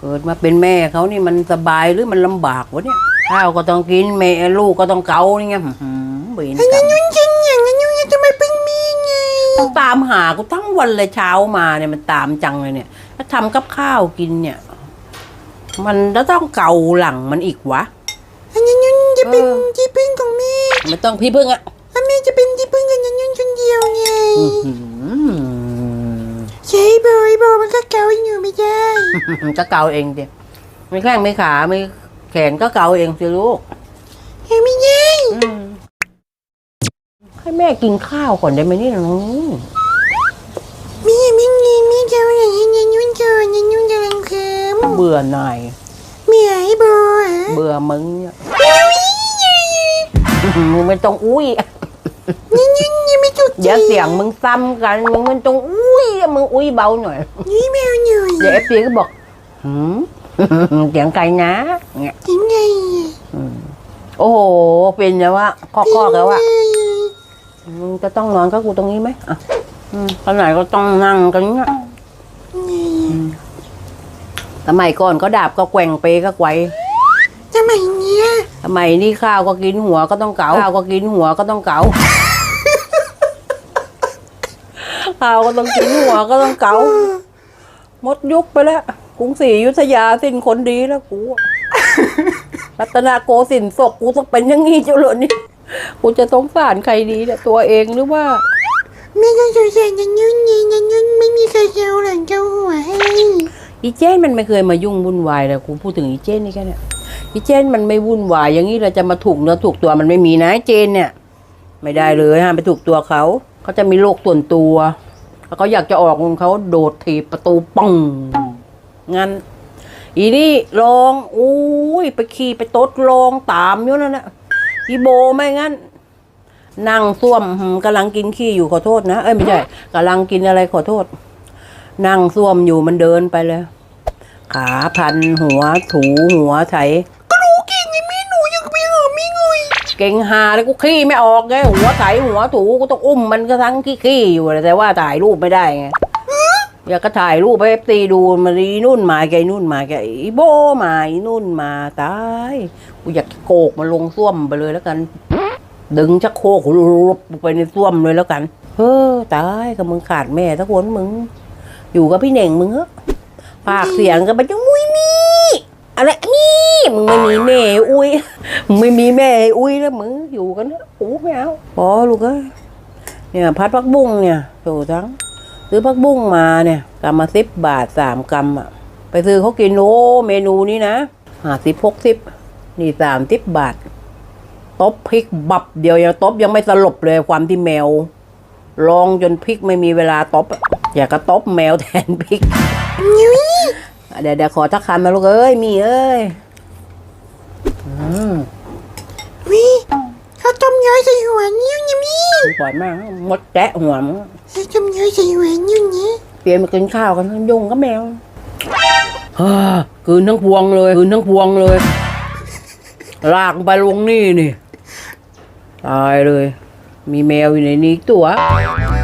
เกิดมาเป็นแม่เขานี่มันสบายหรือมันลำบากวะเนี่ยข้าวก็ต้องกินแม่ลูกก็ต้องเกานี่ไงอื้อหือเวรกรรมยุ่งจริงอย่างนั้นยุ่งจะไม่เป็นมีไงต้องตามหากูทั้งวันเลยเช้ามาเนี่ยมันตามจังเลยเนี่ยถ้าทำกับข้าวกินเนี่ย มันจะต้องเกาหลังมันอีกวะ อันนั้นยุ่งจะเป็นเออ ที่พึ่งของแม่ไม่ต้องพี่พึ่งอะอันแม่จะเป็นที่พึ่งกันนั้นยุ่งคนเดียวไงอื้อหือ ใช่บอยบอยมันก็เกาอยู่ไม่ได้ ก็เกาเองดิไม่แข้งไม่ขาไม่แขนก็เกาเองสิลูกเฮ้ยไม่ได้ให้แม่กินข้าวก่อนได้ไหมนี่น้องมีไม่มีมีเกาอย่างนี้ยุ่งเกาอย่างยุ่งกำลังเคิมเบื่อหน่ายเมียไอ้บอยเบื่อมึงเนี่ยมึงไม่ต้องอุ้ยยุ่งยุ่งยังไม่ถูกเดี๋ยวเสียงมึงซ้ำกันมึงมันต้องอุ้ย มึงอุ้ยเบาหน่อยนี่แมวหน่อยเดี๋ยวเอฟซีก็บอกหืมเสียงไก่นะเนี่ยยังไงโอ้โห เป็นแล้วว่าข้อๆแล้วว่ามึงจะต้องนอนกับกูตรงนี้ไหมอะอืมขนาดก็ต้องนั่งกันเนี่ยสมัยก่อนก็ดาบก็แกว่งเปก็ไกวทำไมเนี่ยสมัยนี้ข้าวก็กินหัวก็ต้องเกาข้าวก็กินหัวก็ต้องเกา ข้าวก็ต้องกินหัวก็ต้องเกาหมดยุคไปแล้วกรุงศรีอยุธยาสิ้นคนดีแล้วกูรัตนโกสินทร์ศกกูต้องเป็นอยังงี้เจ้าเหรอนี่กูจะสงสารใครดีเนี่ยตัวเองหรือว่าแม่ก็สงสารยังยุ่งยังยังยุ่งไม่มีใครเกาหลังเกาหัวให้อีเจนมันไม่เคยมายุ่งวุ่นวายเลยกูพูดถึงอีเจนนี่แค่เนี้ยอีเจนมันไม่วุ่นวายอย่างนี้เราจะมาถูกเนื้อถูกตัวมันไม่มีนะไอ้เจนเนี่ย ไม่ได้เลยห้ามไปถูกตัวเขาเขาจะมีโรคส่วนตัว แล้วเขาอยากจะออกของเขาโดดถีบประตูปังงั้นอีนี่ลองอุ้ยไปขี่ไปตดลองตามอยู่นั่นนะอีโบไม่งั้นนั่งส้วมหืมกำลังกินขี้อยู่ขอโทษนะเอ้ยไม่ใช่กำลังกินอะไรขอโทษ นั่งส้วมอยู่มันเดินไปเลย ขาพันหัวถูหัวไถ เก่งหาเลยกูขี้ไม่ออกไงหัวไถหัวถูกูต้องอุ้มมันก็ทั้งขี้ขี้อยู่แหละแต่ว่าถ่ายรูปไม่ได้ไงอยากก็ถ่ายรูปให้เอฟซีดูมาอีนุ่นมาแกนุ่นมาแกอีโบมาอีนุ่นมาตายกูอยากโกกมาลงส้วมไปเลยแล้วกัน ดึงชักโครกรูปไปในส้วมเลยแล้วกันเฮ้อตายกับมึงขาดแม่สักคนมึง อยู่กับพี่เน่งมึงเหอะปากเสียงกันไปจังมุ้ยมี อะไรนี่มึงไม่มีแม่อุ้ยมึงไม่มีแม่อุ้ยแล้วมึงอยู่กันเถอะกูไม่เอาพอลูกเอ้ยเนี่ยพัดพักบุ้งเนี่ยโถทั้งซื้อพักบุ้งมาเนี่ยกำมาสิบบาทสามกำอะ ไปซื้อเขากินโอ้เมนูนี้นะห้าสิบหกสิบนี่สามสิบบาทตบพริกบับเดียวยังตบยังไม่สลบเลยความที่แมวลองจนพริกไม่มีเวลาตบอยากกระตบแมวแทนพริก เดี๋ยวเดี๋ยวขอทักคำมาลูกเอ้ยมีเอ้ยอืมวิเขาต้มย้อยใส่หัวนิ้วเนี่ยมี่ปล่อยมากมดแกะหัวมึงเขาต้มย้อยใส่หัวนิ้วเนี่ยเปลี่ยนมากินข้าวกันทั้งยุงก็แมวฮ่าคืนทั้งพวงเลยคืนทั้งพวงเลย ลากไปลงนี่นี่ตายเลย มีแมวอยู่ในนี้อีกตัวเ